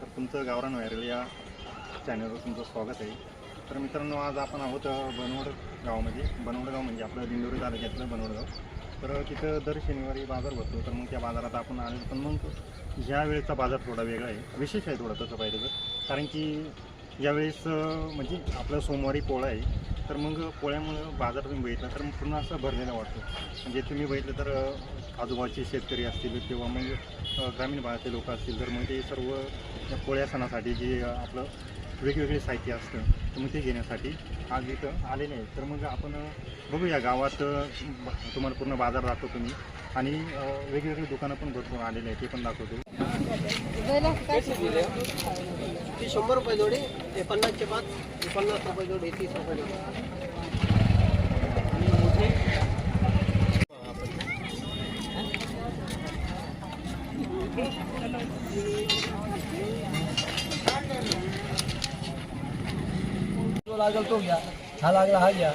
तर तुमचं गावरान व्हायरल या चॅनलवर तुमचं स्वागत आहे. तर मित्रांनो आज आपण आहोत बनवड गावामध्ये. बनवड गाव म्हणजे आपलं दिंडोरी तालुक्यातलं बनवड गाव तर तिथं दर शनिवारी बाजार भरतो तर मग त्या बाजारात आपण आलो पण मग ह्या वेळेचा बाजार थोडा वेगळा आहे. विशेष आहे थोडा तसं पाहिजे तर. कारण की यावेळेस म्हणजे आपलं सोमवारी पोळा आहे तर मग पोळ्यामुळं बाजार तुम्ही बघितला तर मग पूर्ण असं भरलेला वाटतो. म्हणजे तुम्ही बघितलं तर आजोबाचे शेतकरी असतील किंवा म्हणजे, मग ग्रामीण भागातले लोक असतील तर मग ते सर्व पोळ्या सणासाठी जे आपलं वेगवेगळे साहित्य असतं तर मग ते घेण्यासाठी आज इथं आलेले नाही तर मग आपण बघूया गावात तुम्हाला पूर्ण बाजार दाखवतो मी. आणि अ, वेगवेगळे दुकानं पण भरपूर आलेले आहेत ते पण दाखवतो. ती शंभर रुपये जोडी हे पन्नासचे पाच पन्नास रुपये जोडी तीस रुपये जोडी. जो लागल तो घ्या. हा लागला हा घ्या.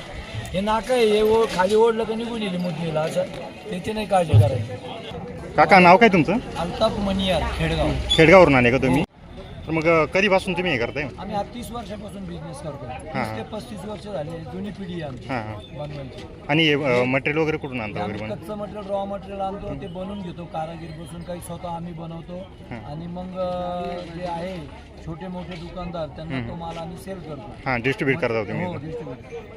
हे नाका आहे हे ओ खाली ओढलं का निघून येईल मुदनीला असं. त्याची नाही काळजी करायची. काका नाव काय तुमचं? अल्ताफ मनियार खेडगाव. खेडगावरून आले का तुम्ही? तर मग कधीपासून तुम्ही हे करताय? आम्ही हा तीस वर्षापासून बिझनेस करतो तीस ते पस्तीस वर्ष झाले जुनी पिढी आहे आमची हां हां. बनवायची. आणि मटेरियल वगैरे कुठून आणता वगैरे आम्ही कच्चं मटेरियल रॉ मटेरियल आणतो ते बनवून घेतो कारागीर बसून काही स्वतः आम्ही बनवतो. आणि मग अं, जे आहे छोटे मोठे दुकानदार त्यांना तो माल आम्ही सेल करतो. हां डिस्ट्रीब्यूट करता हो.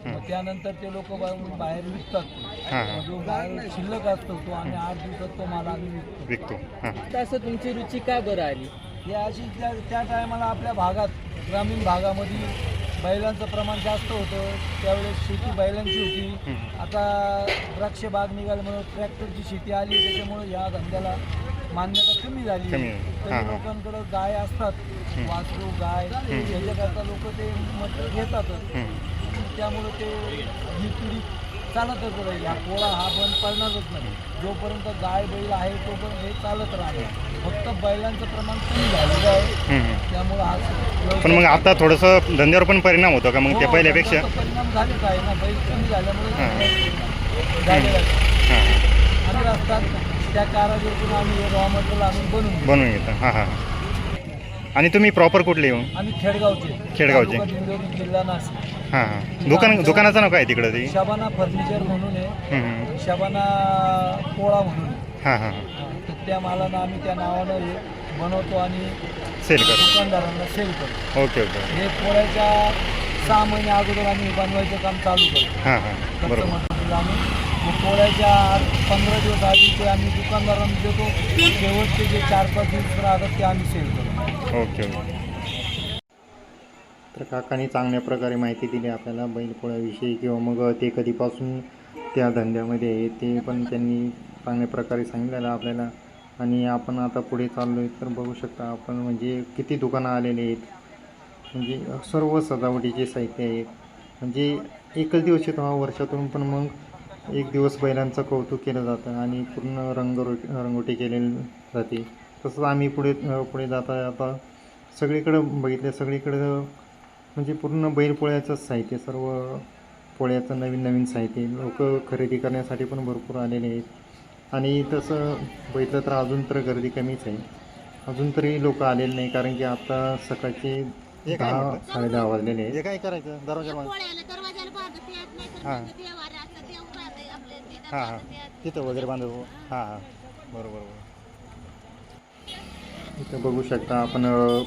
मग त्यानंतर ते लोक बाहेर विकतात. हां हां मग जो बाहेर शिल्लक असतो तो आम्ही आठ दिवसात तो माल आम्ही विकतो. विकतो. हां असं तुमची रुची का बरं आली? हे अशी त्या त्या टायमाला आपल्या भागात ग्रामीण भागामध्ये बैलांचं प्रमाण जास्त होतं. त्यावेळेस शेती बैलांची होती. आता द्राक्ष बाग निघाल्यामुळे ट्रॅक्टरची शेती आली. त्याच्यामुळे या धंद्याला मान्यता कमी झाली. कमी. हां, तरी हां. लोकांकडे गाय असतात. वासरू गाय त्याच्याकरता लोक ते मटेरियल घेतातच. त्यामुळे ते ही पिढी चालतच राहील हा पोळा हा बंद पडणारच नाही. जोपर्यंत गाय बैल आहे तोपर्यंत हे चालत राहणार फक्त बैलांचं प्रमाण कमी झालेलं आहे. त्यामुळे हा व्यवसाय- पण मग आता थोडंसं धंद्यावर पण परिणाम होतो का मग हो, ते पहिल्यापेक्षा? परिणाम झालेच आहे ना. बैल कमी झाल्यामुळे हां. झालेला. हां. असतात त्या कारागिरीतून आम्ही रॉ मटेरियल आणून बनवून बनवून घेता. हां हां आणि तुम्ही प्रॉपर कुठले येऊ आम्ही खेडगावचे. खेडगावचे. जिल्हा नाशिक. हां हां. दुकान दुकानाचं नाव काय आहे तिकडं ते? शबाना फर्निचर म्हणून आहे. शबाना पोळा म्हणून आहे. हां हां हां. हा, तर त्या मालानं आम्ही त्या नावानं हे बनवतो आणि सेल कर दुकानदारांना सेल करतो. Okay okay. हे पोळ्याच्या सहा महिने अगोदर आम्ही हे बनवायचं काम चालू करतो. हां हां. कच्चं बरोबर. मटेरियल आम्ही. पोळ्याच्या आठ पंधरा दिवस आधी ते आम्ही दुकानदारांना देतो. शेवटचे जे चार पाच दिवस राहतात ते आम्ही सेल करतो. Okay okay. तर काकांनी चांगल्या प्रकारे माहिती दिली आपल्याला बैलपोळ्याविषयी किंवा मग ते कधीपासून त्या धंद्यामध्ये आहे ते पण त्यांनी चांगल्या प्रकारे सांगितलेलं आपल्याला. आणि आपण आता पुढे चाललो आहे तर बघू शकता आपण म्हणजे किती दुकानं आलेले आहेत. म्हणजे सर्व सजावटीचे साहित्य आहेत. म्हणजे एकच दिवस येतो हा वर्षातून पण मग एक दिवस बैलांचं कौतुक केलं जातं आणि पूर्ण रंगरो रंगोटी केलेली जाते. तसंच आम्ही पुढे पुढे जाता जाता सगळीकडं बघितलं सगळीकडं म्हणजे पूर्ण बैलपोळ्याचंच साहित्य सर्व पोळ्याचं नवीन नवीन साहित्य लोक खरेदी करण्यासाठी पण भरपूर आलेले आहेत. आणि तसं बघितलं तर अजून तर गर्दी कमीच आहे. अजून तरी लोक आलेले नाही कारण की आता सकाळचे दहा साडेदहा वाजलेले आहेत. काय करायचं? दरवाजा हां. हां हां. तिथं वगैरे बांधव हां हां. बरोबर बरोबर. इथं बघू शकता आपण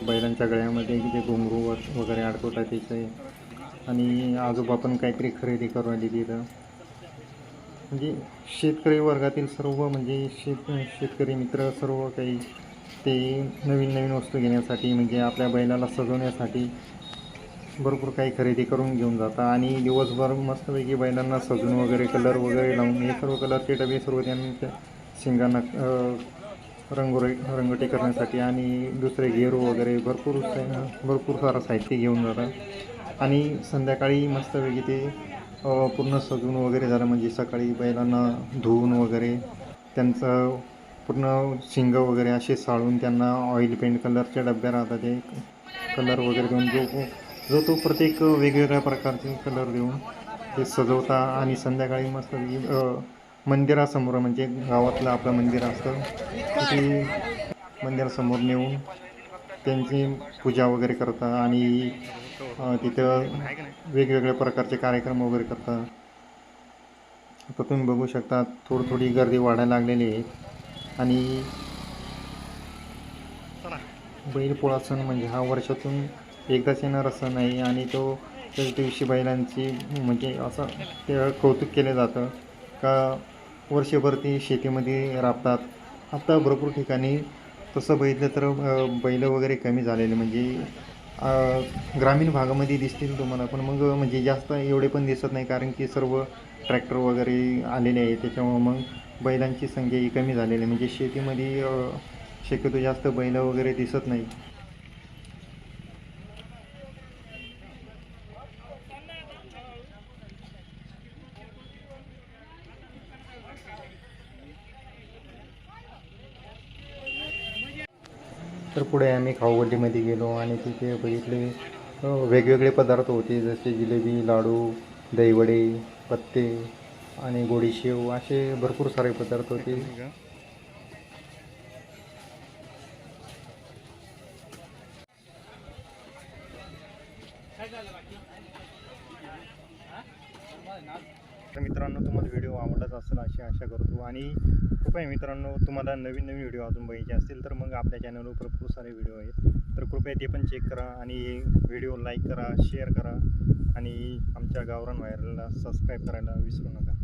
बैलांच्या गळ्यामध्ये जे घुंगरू व- वगैरे अडकवतात तिथे. आणि आजोबा पण काहीतरी खरेदी करून आली तिथं म्हणजे शेतकरी वर्गातील सर्व म्हणजे शेत शेतकरी मित्र सर्व काही ते नवीन नवीन वस्तू घेण्यासाठी म्हणजे आपल्या बैलाला सजवण्यासाठी भरपूर काही खरेदी करून घेऊन जातात. आणि दिवसभर मस्तपैकी बैलांना सजून वगैरे कलर वगैरे लावून हे सर्व कलरचे डबे सर्व त्यांच्या शिंगांना रंगोळी रंगोटी करण्यासाठी आणि दुसरे गेरू वगैरे भरपूर भरपूर सारं साहित्य घेऊन जातात. आणि संध्याकाळी मस्तपैकी ते पूर्ण सजून वगैरे झालं. म्हणजे सकाळी बैलांना धुवून वगैरे त्यांचं पूर्ण शिंग वगैरे असे साळून त्यांना ऑइल पेंट कलरच्या डब्या राहतात ते. कलर वगैरे देऊन जो जो तो प्रत्येक वेगवेगळ्या प्रकारचे कलर देऊन ते सजवता आणि संध्याकाळी मस्त मंदिरासमोर म्हणजे गावातलं आपलं मंदिर असतं ते मंदिरासमोर नेऊन त्यांची पूजा वगैरे करतात आणि तिथं वेगवेगळ्या प्रकारचे कार्यक्रम वगैरे करतात. आता तुम्ही बघू शकता थोडी थोडी गर्दी वाढायला लागलेली आहे. आणि बैलपोळा सण म्हणजे हा वर्षातून एकदाच येणारा सण आहे आणि तो त्याच दिवशी बैलांची म्हणजे असं ते कौतुक केलं जातं. का वर्षभर ती शेतीमध्ये राबतात. आता भरपूर ठिकाणी तसं बघितलं तर बैल वगैरे कमी झालेले म्हणजे ग्रामीण भागामध्ये दिसतील तुम्हाला पण मग म्हणजे जास्त एवढे पण दिसत नाही कारण की सर्व ट्रॅक्टर वगैरे आलेले आहे त्याच्यामुळं मग बैलांची संख्या ही कमी झालेली आहे. म्हणजे शेतीमध्ये शक्यतो जास्त बैल वगैरे दिसत नाही. तर पुढे आम्ही खाऊगल्लीमध्ये गेलो आणि तिथे बघितले वेगवेगळे पदार्थ होते जसे जिलेबी लाडू दहीवडे पत्ते आणि गोडीशेव असे भरपूर सारे पदार्थ होते. तर मित्रांनो तुम्हाला व्हिडिओ आवडत असेल अशी आशा करतो आणि कृपया मित्रांनो तुम्हाला नवीन नवीन व्हिडिओ अजून बघायचे असतील तर मग आपल्या चॅनलवर भरपूर सारे व्हिडिओ आहेत. तर कृपया ते पण चेक करा आणि व्हिडिओ लाईक करा शेअर करा आणि आमच्या गावरान व्हायरलला सबस्क्राईब करायला विसरू नका.